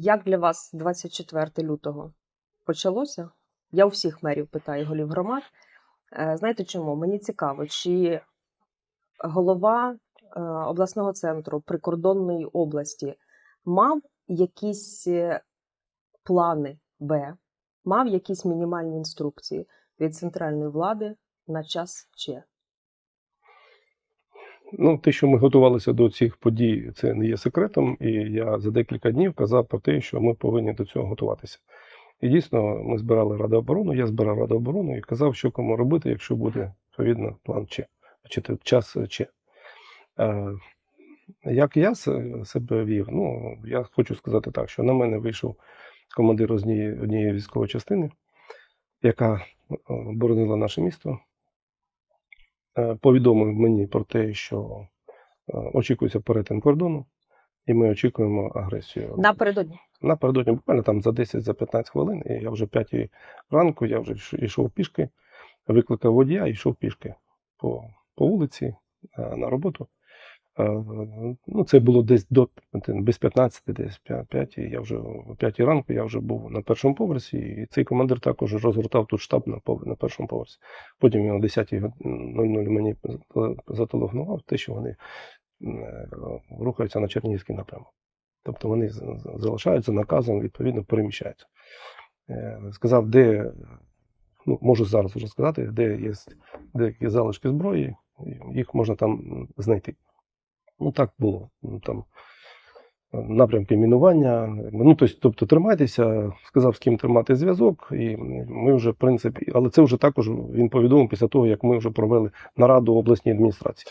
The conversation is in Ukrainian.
Як для вас 24 лютого почалося? Я у всіх мерів питаю голів громад. Е, Знаєте чому? Мені цікаво, чи голова е, обласного центру прикордонної області мав якісь е, плани Б, мав якісь мінімальні інструкції від центральної влади на час Ч? Ну, те, що ми готувалися до цих подій, це не є секретом. І я за декілька днів казав про те, що ми повинні до цього готуватися. І дійсно, ми збирали Раду оборону, я збирав Раду оборону і казав, що кому робити, якщо буде відповідно план Ч, чи час Ч. Е, Як я себе вів? Ну, я хочу сказати так, що на мене вийшов командир однієї, військової частини, яка е, боронила наше місто повідомив мені про те, що е, очікується перетин кордону, і ми очікуємо агресію. Напередодні. Напередодні, буквально там за 10 за 15 хвилин, і я вже в 5 ранку, я вже йшов пішки, викликав водія і йшов пішки по, по вулиці е, на роботу. Е, Ну, це було десь до без 15, десь 5, я вже о 5 ранку я вже був на першому поверсі, і цей командир також розгортав тут штаб на, на першому поверсі. Потім він о 10.00 мені зателефонував, те, що вони е, рухаються на Чернігівський напрямок. Тобто вони залишаються наказом, відповідно, переміщаються. Е, Сказав, де, ну, можу зараз вже сказати, де є деякі залишки зброї, їх можна там знайти. Ну, так було. Ну, Там напрямки мінування. Ну, тобто тримайтеся, сказав, з ким тримати зв'язок, і ми вже, в принципі, але це вже також він повідомив після того, як ми вже провели нараду обласній адміністрації.